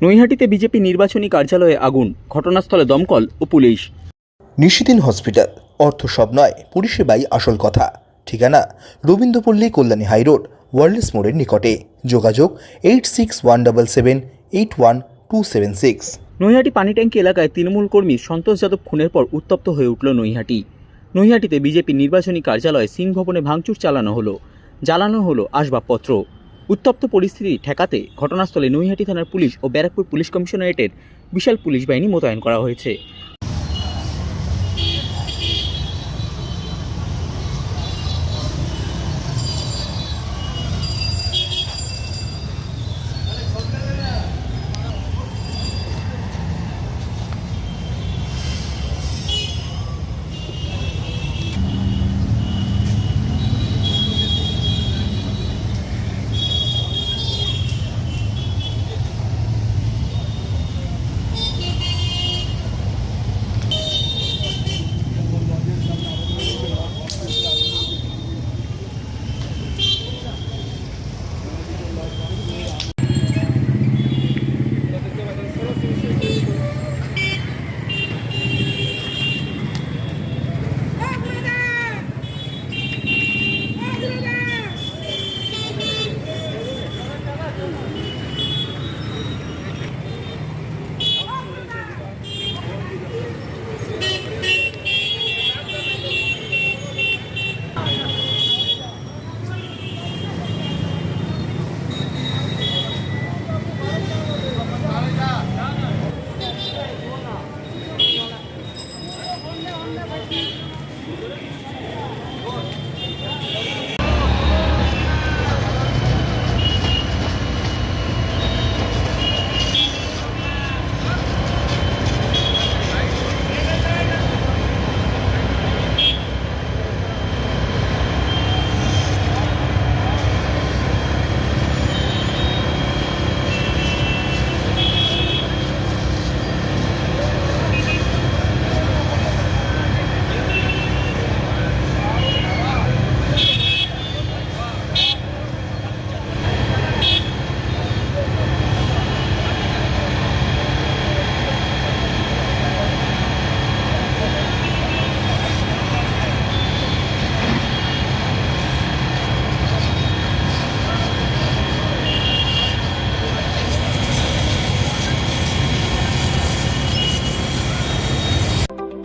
নৈহাটিতে BJP নির্বাচনী কার্যালয়ে আগুন ঘটনাস্থলে দমকল ও পুলিশ। নিশিদিন হসপিটাল অর্থ সব নয় পরিষেবাই আসল কথা। ঠিকানা রবীন্দ্রপল্লী কল্যাণী হাইরোড ওয়ার্ল্ডস মোড়ের নিকটে। যোগাযোগ eight six one double seven eight one two seven six. Naihati Panitanki এলাকায় তৃণমূল কর্মী সন্তোষ যাদব খুনের পর উত্তপ্ত হয়ে উঠল নৈহাটি। নৈহাটিতে বিজেপি নির্বাচনী কার্যালয়ে সিং ভবনে ভাঙচুর চালানো হলো। জ্বালানো হলো আসবাবপত্র। উত্তপ্ত পরিস্থিতি ঠেকাতে ঘটনাস্থলে নৈহাটি থানার পুলিশ ও ব্যারাকপুর পুলিশ কমিশনারেটের বিশাল পুলিশ বাহিনী মোতায়েন করা হয়েছে।